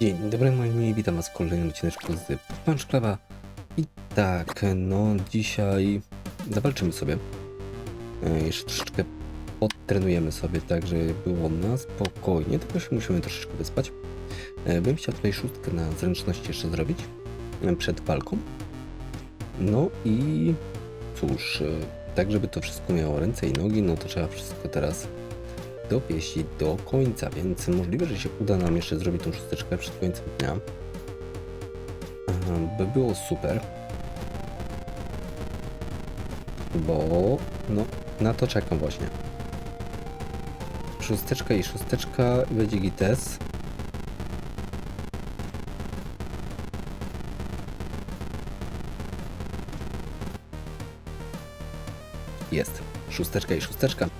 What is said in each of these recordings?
Dzień dobry moi mili, witam was w kolejnym odcineczku z Pan Szklawa. I tak, no dzisiaj zawalczymy sobie. E, Jeszcze troszeczkę podtrenujemy sobie tak, żeby było na spokojnie, tylko się musimy troszeczkę wyspać. E, Bym chciał tutaj szóstkę na zręczności jeszcze zrobić e, przed walką. No i cóż, tak żeby to wszystko miało ręce i nogi, no to trzeba wszystko teraz dopieścić do końca, więc możliwe, że się uda nam jeszcze zrobić tą szósteczkę przed końcem dnia. Aha, By było super. Bo no, na to czekam właśnie. Szósteczka i szósteczka będzie gites. Jest. Szósteczka i szósteczka.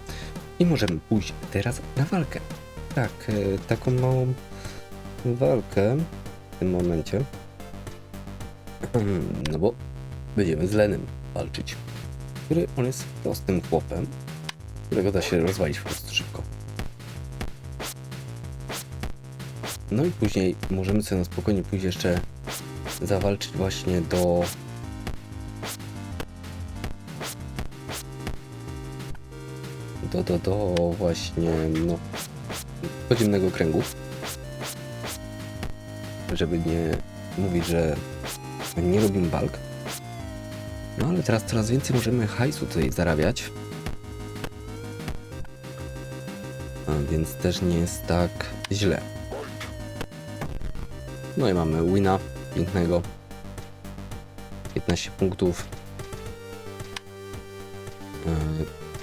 I możemy pójść teraz na walkę. Tak, e, taką małą walkę w tym momencie. No bo będziemy z Lenem walczyć. Który on jest prostym chłopem, którego da się rozwalić po prostu szybko. No i później możemy sobie na spokojnie pójść jeszcze zawalczyć właśnie do do, do, do właśnie no, podziemnego kręgu. Żeby nie mówić, że nie lubimy walk. No ale teraz coraz więcej możemy hajsu tutaj zarabiać. A więc też nie jest tak źle. No i mamy wina pięknego. 15 punktów.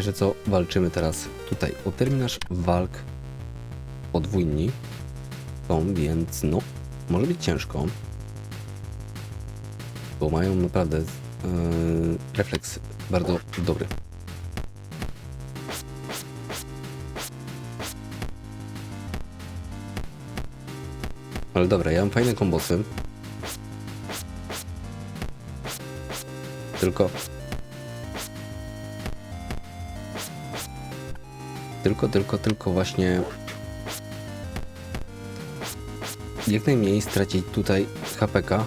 Że co, walczymy teraz tutaj o terminarz walk podwójni. Są, więc no, może być ciężko. Bo mają naprawdę yy, refleks bardzo dobry. Ale dobra, ja mam fajne kombosy. Tylko Tylko, tylko, tylko właśnie jak najmniej stracić tutaj HPK.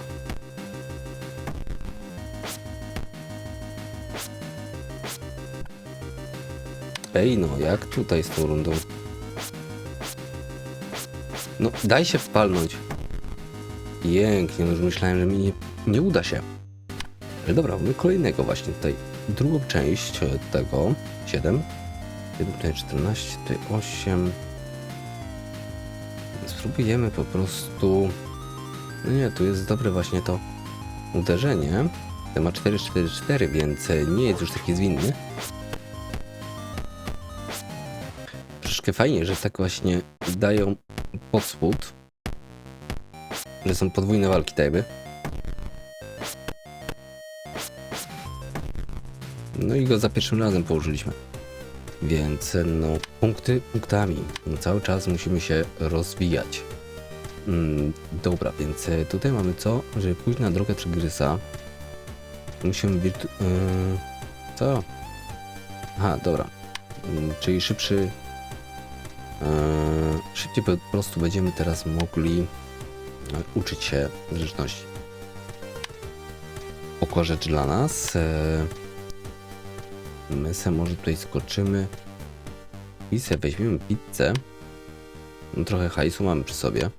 Ej, no jak tutaj z tą rundą? No, daj się wpalnąć. Pięknie, no już myślałem, że mi nie, nie uda się. Ale dobra, mamy kolejnego właśnie tutaj. Drugą część tego. 7. Tutaj 14, tutaj 8. Spróbujemy po prostu. No nie, tu jest dobre właśnie to uderzenie. Ten ma 4, 4, 4, więc nie jest już taki zwinny. Troszeczkę fajnie, że tak właśnie dają pod spód. Że są podwójne walki, jakby. No i go za pierwszym razem położyliśmy. Więc no, punkty punktami. Cały czas musimy się rozwijać. Mm, dobra, więc e, tutaj mamy co? Żeby pójść na drogę Trygrysa, musimy wirtu... Yy, co? Aha, dobra. Mm, czyli szybszy... Yy, szybciej po prostu będziemy teraz mogli e, uczyć się zręczności. Oko rzecz dla nas. E, My se może tutaj skoczymy i se weźmiemy pizzę. No, trochę hajsu mamy przy sobie.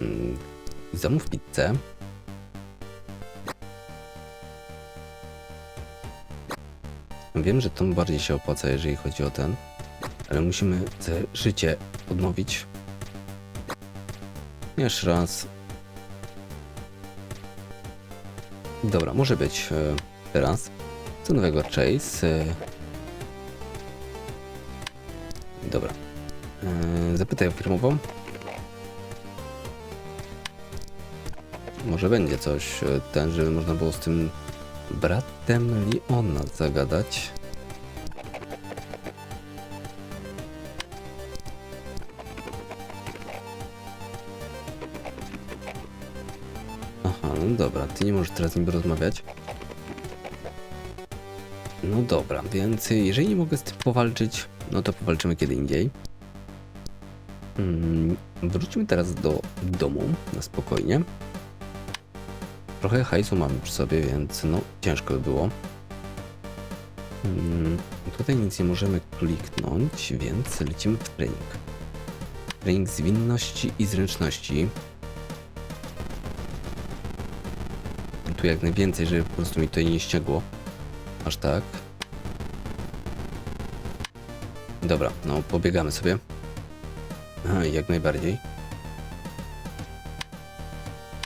Mm, Zamów pizzę. Wiem, że to bardziej się opłaca, jeżeli chodzi o ten, ale musimy życie odnowić. Jeszcze raz. Dobra, może być e, teraz. Co nowego Chase? E, Dobra. E, Zapytaj o firmową. Może będzie coś, e, ten, żeby można było z tym bratem Leona zagadać. Aha, no dobra, ty nie możesz teraz z nim rozmawiać. No dobra, więc jeżeli nie mogę z tym powalczyć, no to powalczymy kiedy indziej. Mm, wróćmy teraz do domu na spokojnie. Trochę hajsu mamy przy sobie, więc no ciężko by było. Mm, tutaj nic nie możemy kliknąć, więc lecimy w trening. Trening zwinności i zręczności. Tu jak najwięcej, żeby po prostu mi tutaj nie ścięgło. Aż tak. Dobra, no pobiegamy sobie. Jak najbardziej.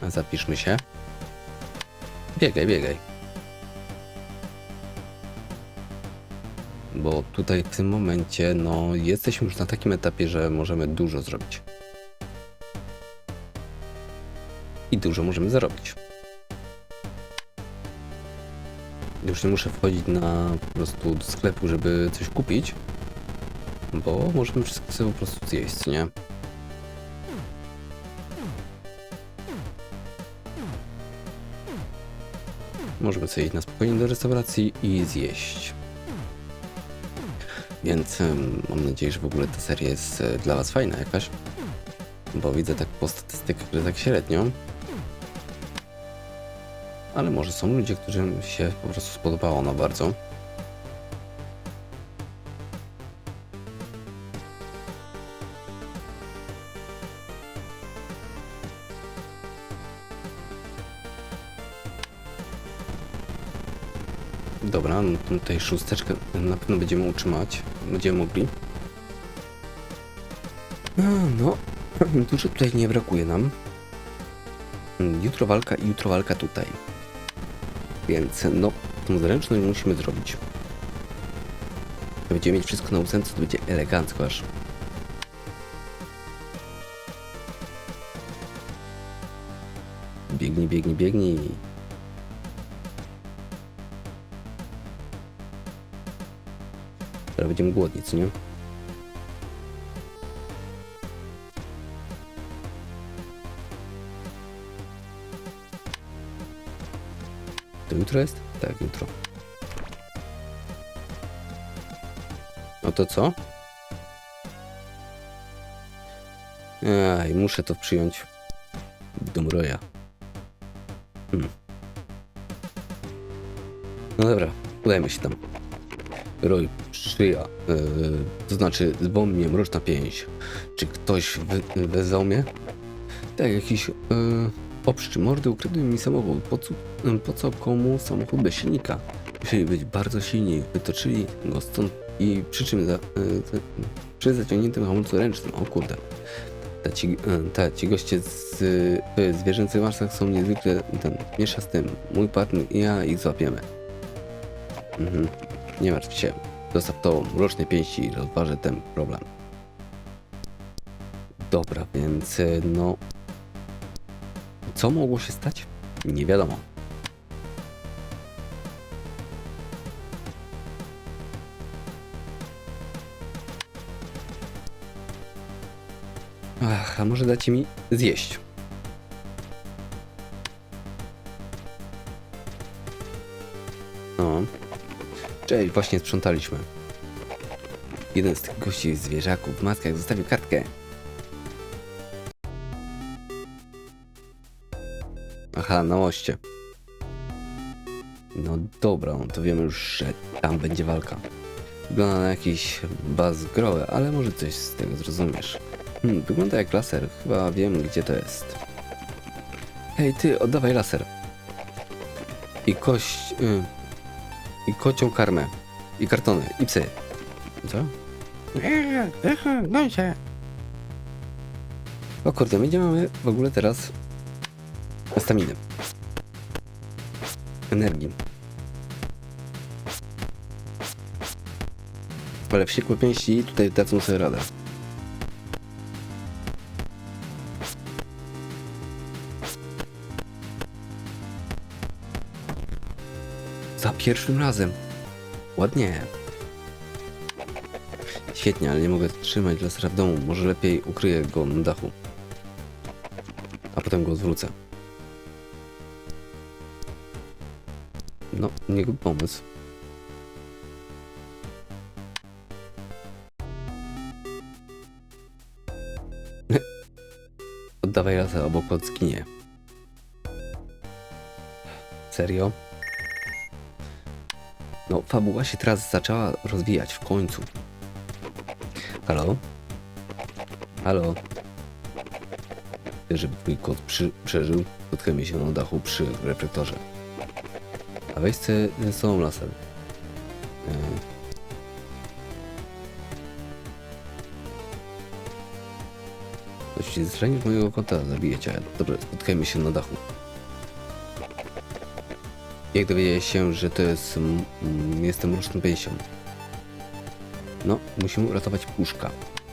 Zapiszmy się. Biegaj, biegaj. Bo tutaj w tym momencie, no, jesteśmy już na takim etapie, że możemy dużo zrobić. I dużo możemy zarobić. Już nie muszę wchodzić na po prostu do sklepu, żeby coś kupić, bo możemy wszystko sobie po prostu zjeść, nie? Możemy sobie iść na spokojnie do restauracji i zjeść. Więc mam nadzieję, że w ogóle ta seria jest e, dla Was fajna jakaś. Bo widzę tak po statystykach, że tak średnio. Ale może są ludzie, którym się po prostu spodobało ona bardzo. Dobra, no tutaj szósteczkę na pewno będziemy utrzymać. Będziemy mogli. No, dużo tutaj nie brakuje nam. Jutro walka i jutro walka tutaj. Więc no, tą zręczność musimy zrobić. Będziemy mieć wszystko na ósemce, to będzie elegancko aż. Biegnij, biegnij, biegnij. Teraz będziemy głodni, nie? Jutro jest? Tak, jutro. No to co? Aj, muszę to przyjąć. Do mroja. Hmm. No dobra, udajmy się tam. Roy, szyja, yy, to znaczy dzwon mnie mroczna pięść. Czy ktoś wy, wezwał mnie? Tak, jakiś yy, obszczy mordy ukradły mi samochód. Po co, po co komu samochód bez silnika? Musieli być bardzo silni, wytoczyli go stąd i przy czym za, za, przy zaciągniętym hamulcu ręcznym. O kurde. Ta ci, yy, ta, ci goście z yy, zwierzęcych masach są niezwykle ten, miesza z tym. Mój partner i ja ich złapiemy. Mhm. Nie martw się. Zostaw to mrocznej pięści i rozważę ten problem. Dobra, więc e, no. Co mogło się stać? Nie wiadomo. Ach, a może dacie mi zjeść? No. Cześć, właśnie sprzątaliśmy. Jeden z tych gości zwierzaków w maskach zostawił kartkę. Aha, na moście. No dobra, no to wiemy już, że tam będzie walka. Wygląda na jakiś baz groły, ale może coś z tego zrozumiesz. Hmm, wygląda jak laser, chyba wiem gdzie to jest. Hej ty, oddawaj laser. I kość... Y i kocią karmę. I kartony. I psy. Co? Goń się. O kurde, my gdzie mamy w ogóle teraz staminy. Energii. Ale wściekłe pięści tutaj dadzą sobie radę. Za pierwszym razem. Ładnie. Świetnie, ale nie mogę trzymać lasera w domu. Może lepiej ukryję go na dachu. A potem go odwrócę. No, niego pomysł. Oddawaj rasę, obok kot zginie. Serio? No, fabuła się teraz zaczęła rozwijać w końcu. Halo? Halo? Chcesz, żeby twój kot przeżył? Spotkajmy się na dachu przy reflektorze. A weź chcę ze sobą laser. Yy. Jeśli zranisz mojego kota, zabiję cię. Dobra, spotkajmy się na dachu. Jak dowiedziałeś się, że to jest... jestem mroczną pięścią? No, musimy uratować puszka.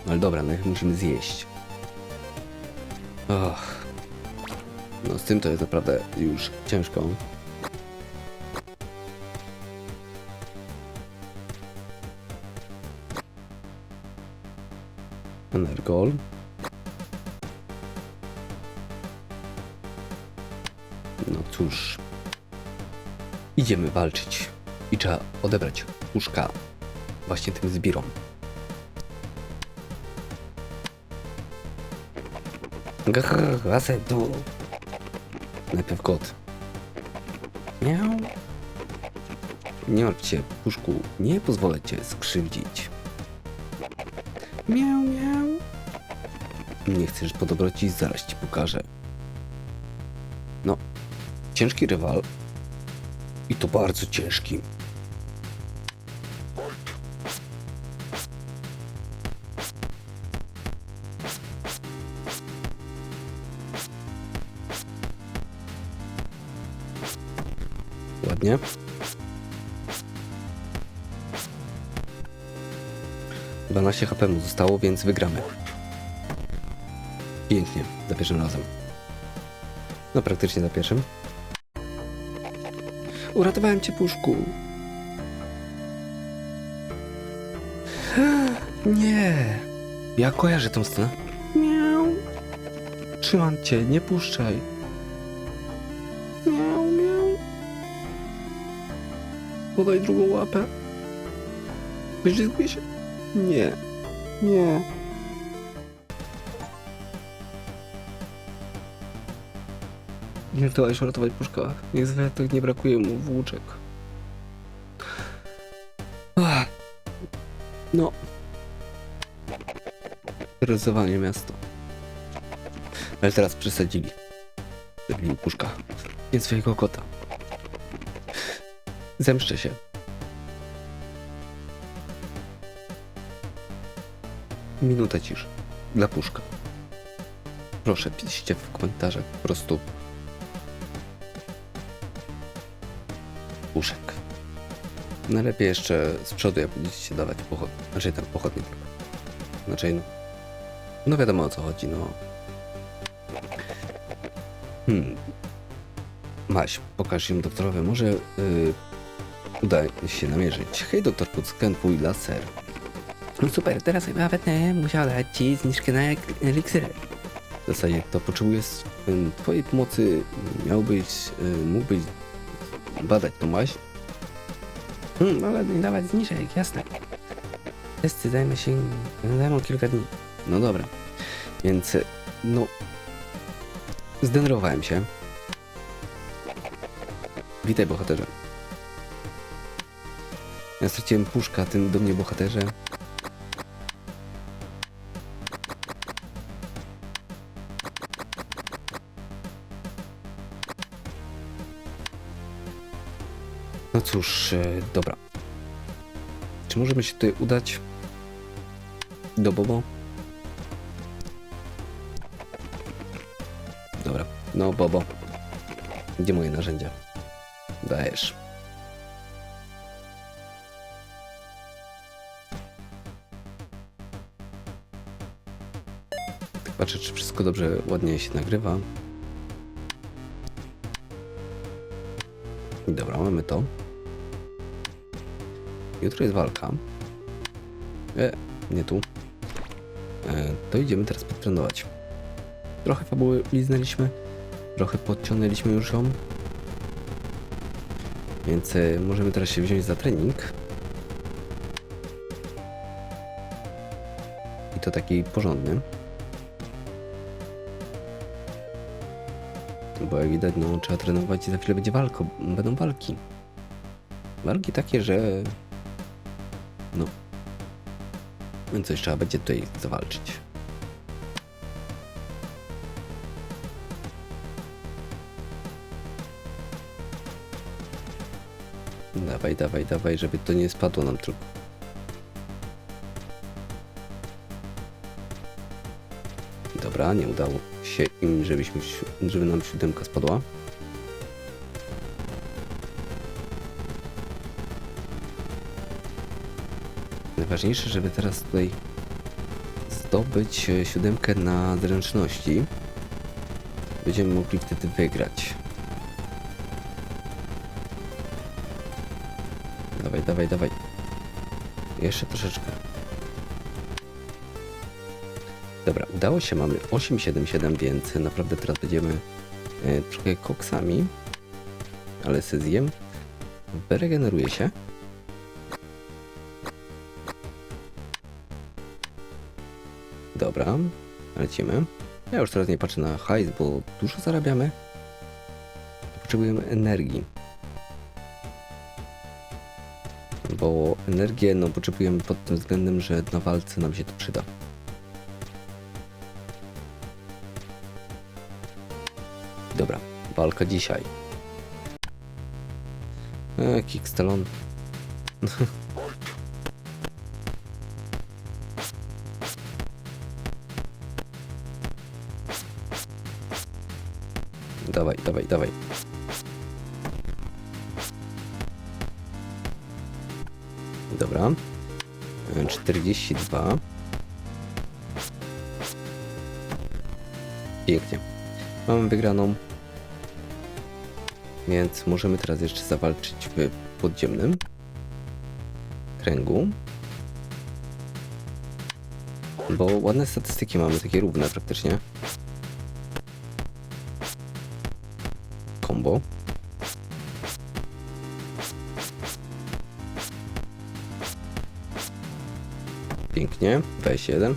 Ale dobra, najpierw musimy zjeść. Och. No z tym to jest naprawdę już ciężko. Energol. No cóż. Idziemy walczyć. I trzeba odebrać puszka właśnie tym zbirom. Gasę tu. Najpierw kot. Miał. Nie martw puszku. Nie pozwolę cię skrzywdzić. Miał, miał. Nie chcesz po dobroci, zaraz ci pokażę. No, ciężki rywal. I to bardzo ciężki. Ładnie. Dwanaście HP mu zostało, więc wygramy. Pięknie, za pierwszym razem. No praktycznie za pierwszym. Uratowałem cię, puszku. Nie. Ja kojarzę tą scenę. Miau. Trzymam cię, nie puszczaj. Miau, miau. Podaj drugą łapę. Wyżyzguj się. Nie. Nie. Nie zdołałeś uratować puszka. Jak zwykle tak nie brakuje mu włóczek. No. Terroryzowanie miasto. Ale teraz przesadzili. Zabili puszka. Nie swojego kota. Zemszczę się. Minuta ciszy. Dla puszka. Proszę, piszcie w komentarzach po prostu Najlepiej jeszcze z przodu, jak będziecie dawać pochod... Znaczy tam pochodnie. Znaczy no... No wiadomo o co chodzi, no. Hmm. Maś, pokaż ją doktorowi, może yy, uda się namierzyć. Hej doktor, Kuckę, twój laser. No super, teraz chyba będę musiał dać ci zniżkę na eliksiry. W zasadzie to ym, twojej pomocy. Miałbyś, y, mógłbyś badać tą maść. Hmm, nie dawać zniżek, jasne. Testy zajmę się, zajmą kilka dni. No dobra, więc y, no, zdenerwowałem się. Witaj bohaterze. Ja straciłem puszka, tym do mnie bohaterze. Cóż, e, dobra. Czy możemy się tutaj udać do Bobo? Dobra, no Bobo. Gdzie moje narzędzia? Dajesz. Patrzę, czy wszystko dobrze, ładnie się nagrywa. Dobra, mamy to. Jutro jest walka. E, nie tu. E, to idziemy teraz potrenować. Trochę fabuły liznęliśmy, trochę podciągnęliśmy już ją. Więc e, możemy teraz się wziąć za trening. I to taki porządny. Bo jak widać, no trzeba trenować i za chwilę będzie walka, będą walki. Walki takie, że... No... Coś trzeba będzie tutaj zawalczyć. Dawaj, dawaj, dawaj, żeby to nie spadło nam tylko. Dobra, nie udało się im, żebyśmy, żeby nam siódemka spadła. Najważniejsze, żeby teraz tutaj zdobyć e, siódemkę na zręczności. Będziemy mogli wtedy wygrać. Dawaj, dawaj, dawaj. Jeszcze troszeczkę. Dobra, udało się, mamy 877, więc naprawdę teraz będziemy e, trochę koksami, ale se zjem. Wyregeneruje się. Lecimy. Ja już teraz nie patrzę na hajs, bo dużo zarabiamy. Potrzebujemy energii. Bo energię no, potrzebujemy pod tym względem, że na walce nam się to przyda. Dobra, walka dzisiaj. E, Kickstalon. dawaj, dawaj. Dobra. E, 42. Pięknie. Mamy wygraną. Więc możemy teraz jeszcze zawalczyć w podziemnym kręgu. Bo ładne statystyki mamy, takie równe praktycznie. Combo. Pięknie, 21.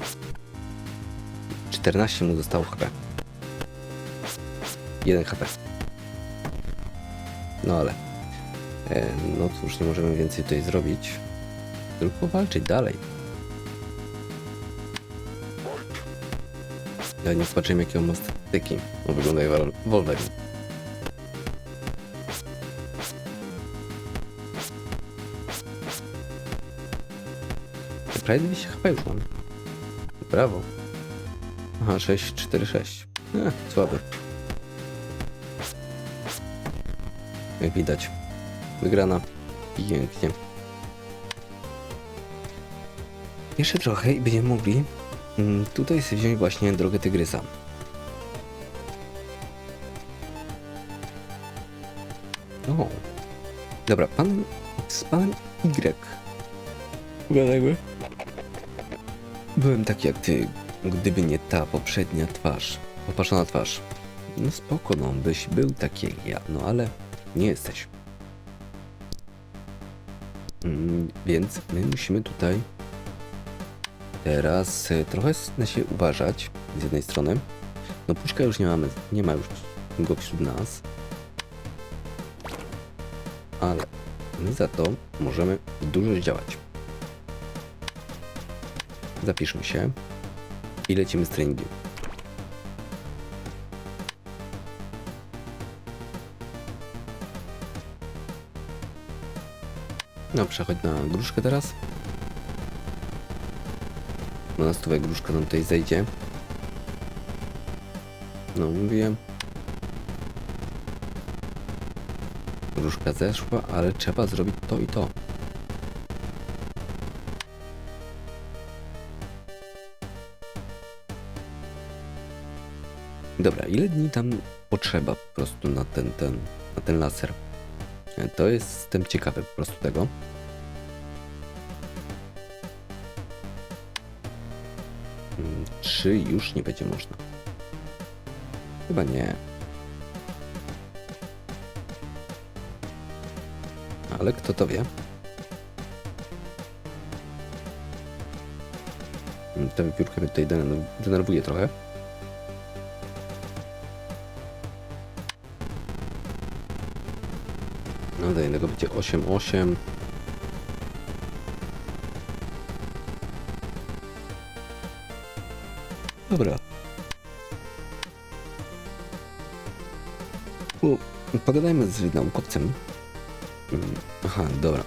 14 mu zostało HP. 1 HP. No ale. E, no cóż, nie możemy więcej tutaj zrobić. Tylko walczyć dalej. Ja nie zobaczymy jakie on ma statystyki. On wygląda jak Wol- Wolverine. Prawie 200 HP już mam. Brawo. Aha, 6, 4, 6. Eh, słaby. Jak widać. Wygrana. Pięknie. Jeszcze trochę i będziemy mogli mm, tutaj sobie wziąć właśnie drogę tygrysa. O. Dobra, pan z panem Y. Ugadajmy. Byłem taki jak ty, gdyby nie ta poprzednia twarz. Popatrzona twarz. No spoko, no, byś był taki jak ja, no ale nie jesteś. Mm, więc my musimy tutaj teraz e, trochę się uważać z jednej strony. No puszka już nie mamy, nie ma już go wśród nas. Ale my za to możemy dużo działać. Zapiszmy się i lecimy z treningiem. No, przechodź na gruszkę teraz. No, na stówę gruszka nam tutaj zejdzie. No, mówiłem. Gruszka zeszła, ale trzeba zrobić to i to. Dobra, ile dni tam potrzeba po prostu na ten, ten, na ten laser? E, To jestem ciekawy po prostu tego. Mm, Czy już nie będzie można? Chyba nie. Ale kto to wie? Mm, Ta wypiórka mnie tutaj denerw- denerwuje trochę. No do jednego będzie 8-8. Dobra. U, pogadajmy z naukowcem. Mm, Aha, dobra.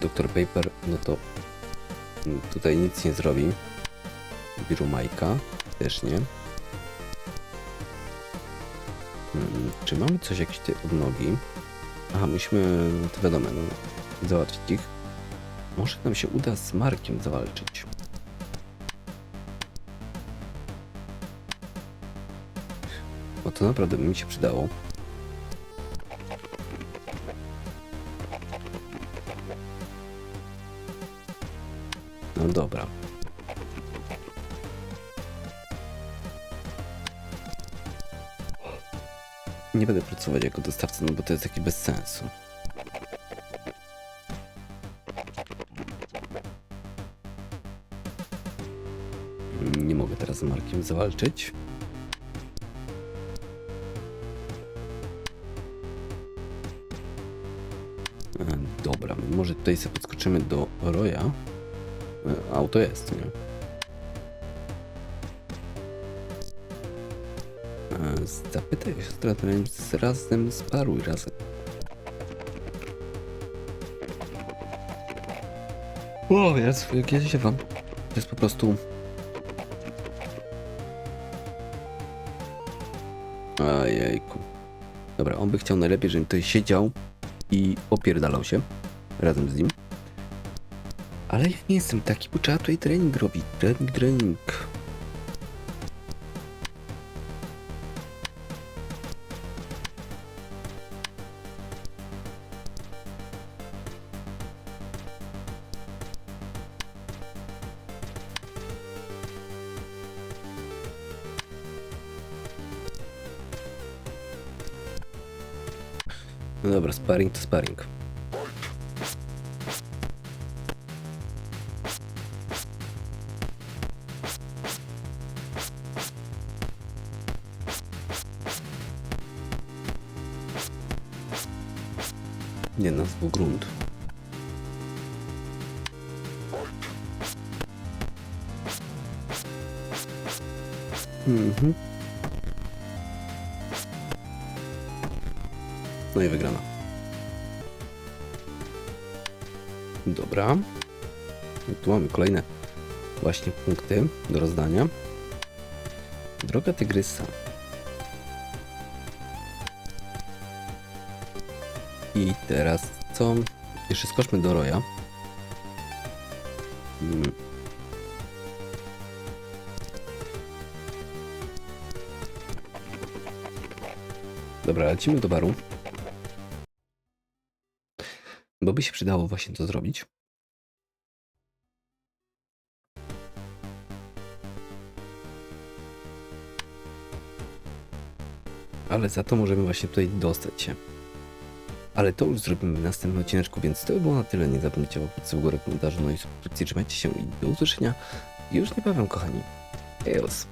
Doktor Paper, no to mm, tutaj nic nie zrobi. Biru Majka też nie. Czy mamy coś, jakieś te odnogi? Aha, musimy, to wiadomo, no, załatwić ich. Może nam się uda z Markiem zawalczyć. Bo to naprawdę by mi się przydało. No dobra. Nie będę pracować jako dostawca, no bo to jest taki bez sensu. Nie mogę teraz z Markiem zawalczyć. E, Dobra, może tutaj sobie podskoczymy do Roya. E, Auto jest, nie? Zapytaj strategię z razem sparuj razem. O, jest, jak ja się wam. To jest po prostu... Ojejku. Dobra, on by chciał najlepiej, żebym tutaj siedział i opierdalał się razem z nim. Ale ja nie jestem taki, bo trzeba tutaj trening robić. Trening, trening. No dobra, sparring to sparring. Punkty do rozdania. Droga Tygrysa. I teraz co? Jeszcze skoczmy do Roya. Mm. Dobra, lecimy do baru. Bo by się przydało właśnie to zrobić. Ale za to możemy właśnie tutaj dostać się. Ale to już zrobimy w następnym odcineczku, więc to by było na tyle. Nie zapomnijcie o łapce w górę, komentarzu, no i subskrypcji. Trzymajcie się i do usłyszenia już niebawem, kochani. Eos.